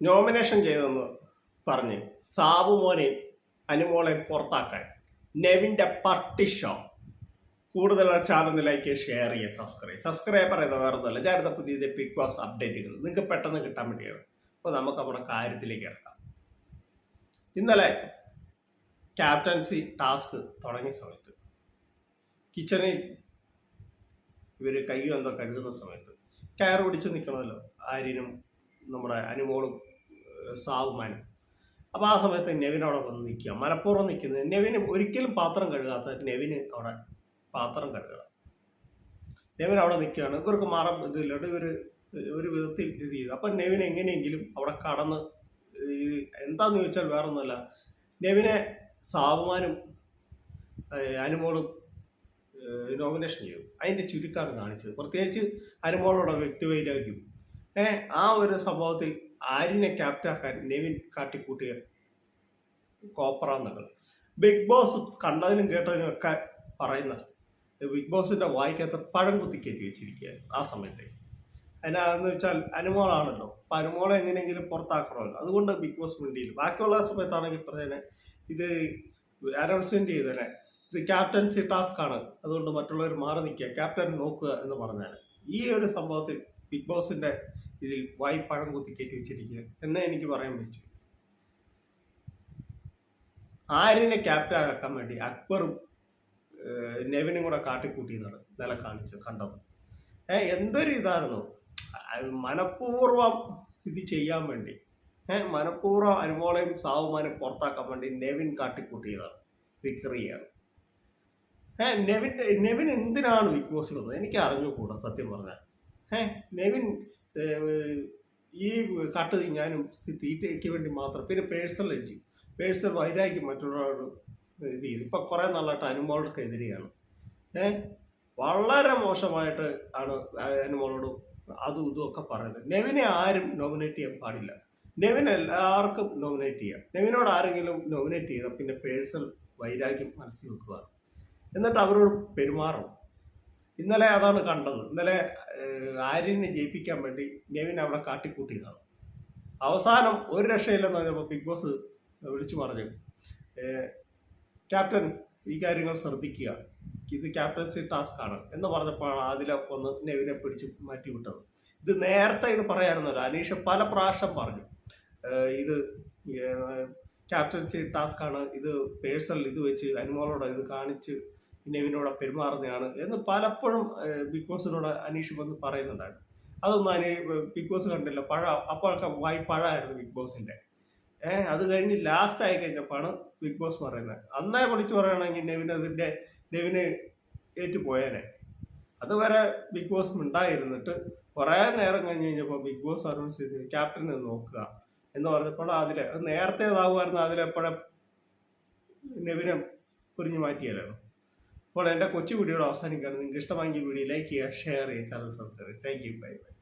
Nomination ചെയ്തെന്ന് പറഞ്ഞ് സാബു മോനെ അനുമോളെ പുറത്താക്കാൻ നെവിന്റെ പട്ടി ഷോ. കൂടുതൽ ചാനൽ ലൈക്ക് ഷെയർ ചെയ്യുക സബ്സ്ക്രൈബ് സബ്സ്ക്രൈബ് പറയുന്നത് വേറെ ഒന്നുമല്ല ഞാൻ അടുത്ത പുതിയ ബിഗ് ബോസ് അപ്ഡേറ്റുകൾ നിങ്ങൾക്ക് പെട്ടെന്ന് കിട്ടാൻ വേണ്ടിയാണ്. അപ്പോൾ നമുക്ക് നമ്മുടെ കാര്യത്തിലേക്ക് ഇറക്കാം ഇന്നലെ ക്യാപ്റ്റൻസി ടാസ്ക് തുടങ്ങിയ സമയത്ത് കിച്ചണിൽ ഇവർ കൈ എന്തോ കഴുകുന്ന സമയത്ത് കയർ പിടിച്ച് നിൽക്കണമല്ലോ. ആര്യനും നമ്മുടെ അനുമോളും സാവുമാനും. അപ്പോൾ ആ സമയത്ത് നെവിൻ അവിടെ വന്ന് നിൽക്കുക. മനഃപൂർവം നിൽക്കുന്നത് നെവിന് ഒരിക്കലും പാത്രം കഴുകാത്ത നെവിന് അവിടെ പാത്രം കഴുകണം. നെവിൻ അവിടെ നിൽക്കുകയാണ്. ഇവർക്ക് മറം ഇതില്ലാണ്ട് ഇവർ ഒരു വിധത്തിൽ ഇത് ചെയ്തു. അപ്പം നെവിൻ എങ്ങനെയെങ്കിലും അവിടെ കടന്ന് എന്താന്ന് ചോദിച്ചാൽ വേറെ ഒന്നുമല്ല നെവിനെ സാവുമാനും അനുമോളും നോമിനേഷൻ ചെയ്തു. അതിന്റെ ചുരുക്കാണ് കാണിച്ചത്. പ്രത്യേകിച്ച് അനുമോളോടെ വ്യക്തിവൈരാഗ്യം. ആ ഒരു സംഭവത്തിൽ ആര്യനെ ക്യാപ്റ്റാക്കാൻ നെവിൻ കാട്ടിക്കൂട്ടിയ കോപ്പറാന്നുകൾ ബിഗ് ബോസ് കണ്ടതിനും കേട്ടതിനും ഒക്കെ പറയുന്ന ബിഗ് ബോസിന്റെ വായിക്കകത്ത് പഴം കുത്തിക്കയറ്റി വെച്ചിരിക്കുകയാണ് ആ സമയത്തേക്ക് അതിനകത്ത് വെച്ചാൽ അനുമോളാണല്ലോ അപ്പൊ അനുമോളെ എങ്ങനെയെങ്കിലും പുറത്താക്കണമല്ലോ. അതുകൊണ്ട് ബിഗ് ബോസ് മിണ്ടിയില്ല. ബാക്കിയുള്ള സമയത്താണെങ്കിൽ പറയുന്നത് ഇത് അനൗൺസ്മെന്റ് ചെയ്തേനെ. ഇത് ക്യാപ്റ്റൻസി ടാസ്ക് ആണ്. അതുകൊണ്ട് മറ്റുള്ളവർ മാറി നിൽക്കുക. ക്യാപ്റ്റൻ നോക്കുക എന്ന് പറഞ്ഞാൽ ഈ ഒരു സംഭവത്തിൽ ബിഗ് ബോസിന്റെ ഇതിൽ വായ്പഴം കുത്തി കയറ്റി വെച്ചിരിക്കുക എന്നേ എനിക്ക് പറയാൻ പറ്റൂ. ആര്യനെ ക്യാപ്റ്റൻ ആക്കാൻ വേണ്ടി അക്ബറും നെവിനും കൂടെ കാട്ടിക്കൂട്ടിയതാണ് നില കാണിച്ച് കണ്ടത്. ഏ എന്തൊരു ഇതാണെന്നോ? മനഃപൂർവം ഇത് ചെയ്യാൻ വേണ്ടി. ഏഹ് മനഃപൂർവം അനുമോളയും സാവുമാനും പുറത്താക്കാൻ വേണ്ടി നെവിൻ കാട്ടിക്കൂട്ടിയതാണ്. വിക്രിയാണ് ഏ നെവിൻ നെവിൻ എന്തിനാണ് ബിഗ് ബോസിൽ വന്നത്? എനിക്ക് അറിഞ്ഞുകൂടാ സത്യം പറഞ്ഞാൽ. ഏ നെവിൻ ഈ കട്ട് തിങ്ങാനും തീറ്റയ്ക്ക് വേണ്ടി മാത്രം. പിന്നെ പേഴ്സണൽ എഞ്ചി പേഴ്സണൽ വൈരാഗ്യം മറ്റുള്ളവരോട് ഇത് ചെയ്തു. ഇപ്പം കുറേ നാളായിട്ട് അനുമോൾക്കെതിരെയാണ് ഏ വളരെ മോശമായിട്ട് ആണ് അനുമോളോട് അതും ഇതും ഒക്കെ പറയുന്നത്. നെവിനെ ആരും നോമിനേറ്റ് ചെയ്യാൻ പാടില്ല. നെവിൻ എല്ലാവർക്കും നോമിനേറ്റ് ചെയ്യാം. നെവിനോട് ആരെങ്കിലും നോമിനേറ്റ് ചെയ്താൽ പിന്നെ പേഴ്സണൽ വൈരാഗ്യം മനസ്സിൽ വെക്കുക എന്നിട്ട് അവരോട് പെരുമാറണം. ഇന്നലെ അതാണ് കണ്ടത്. ഇന്നലെ ആര്യനെ ജയിപ്പിക്കാൻ വേണ്ടി നെവിൻ അവിടെ കാട്ടിക്കൂട്ടിയതാണ്. അവസാനം ഒരു രക്ഷയില്ലെന്ന് പറഞ്ഞപ്പോൾ ബിഗ് ബോസ് വിളിച്ചു പറഞ്ഞു ക്യാപ്റ്റൻ ഈ കാര്യങ്ങൾ ശ്രദ്ധിക്കുക. ഇത് ക്യാപ്റ്റൻസി ടാസ്ക് ആണ് എന്ന് പറഞ്ഞപ്പോഴാണ് അതിലെ ഒന്ന് നെവിനെ പിടിച്ച് മാറ്റി വിട്ടത് ഇത് നേരത്തെ ഇത് പറയാനൊന്നുമില്ല അനീഷ് പല പ്രാവശ്യം പറഞ്ഞു ഇത് ക്യാപ്റ്റൻസി ടാസ്ക് ആണ്. ഇത് പേഴ്സണൽ ഇത് വെച്ച് അനുമോളോട് ഇത് കാണിച്ച് നെവിനോട് പെരുമാറുന്നതാണ് എന്ന് പലപ്പോഴും ബിഗ് ബോസിനോട് അനീഷ് വന്ന് പറയുന്നുണ്ടായിരുന്നു. അതൊന്നും അനി ബിഗ് ബോസ് കണ്ടില്ല പഴ അപ്പോഴൊക്കെ വായി പഴമായിരുന്നു ബിഗ് ബോസിന്റെ ഏഹ് അത് കഴിഞ്ഞ് ലാസ്റ്റ് ആയി കഴിഞ്ഞപ്പോഴാണ് ബിഗ് ബോസ് പറയുന്നത്. അന്നേ വിളിച്ച് പറയുകയാണെങ്കിൽ നെവിന് അതിന്റെ നെവിന് ഏറ്റുപോയേനെ. അതുവരെ ബിഗ് ബോസ് ഉണ്ടായിരുന്നിട്ട് കുറേ നേരം കഴിഞ്ഞ് കഴിഞ്ഞപ്പോൾ ബിഗ് ബോസ് അനൗൺസ് ചെയ്ത് ക്യാപ്റ്റനെ നോക്കുക എന്ന് പറഞ്ഞപ്പോൾ അതിലെ അത് നേരത്തെ ഇതാകുമായിരുന്നു അതിലെപ്പോഴും നെവിനെ കുരിഞ്ഞു മാറ്റിയാലായിരുന്നു അപ്പോൾ എന്റെ കൊച്ചു വീഡിയോയുടെ അവസാനിക്കുകയാണ്. നിങ്ങൾക്ക് ഇഷ്ടമായെങ്കിൽ വീഡിയോ ലൈക്ക് ചെയ്യുക ഷെയർ ചെയ്യുക channel subscribe thank you. Bye bye.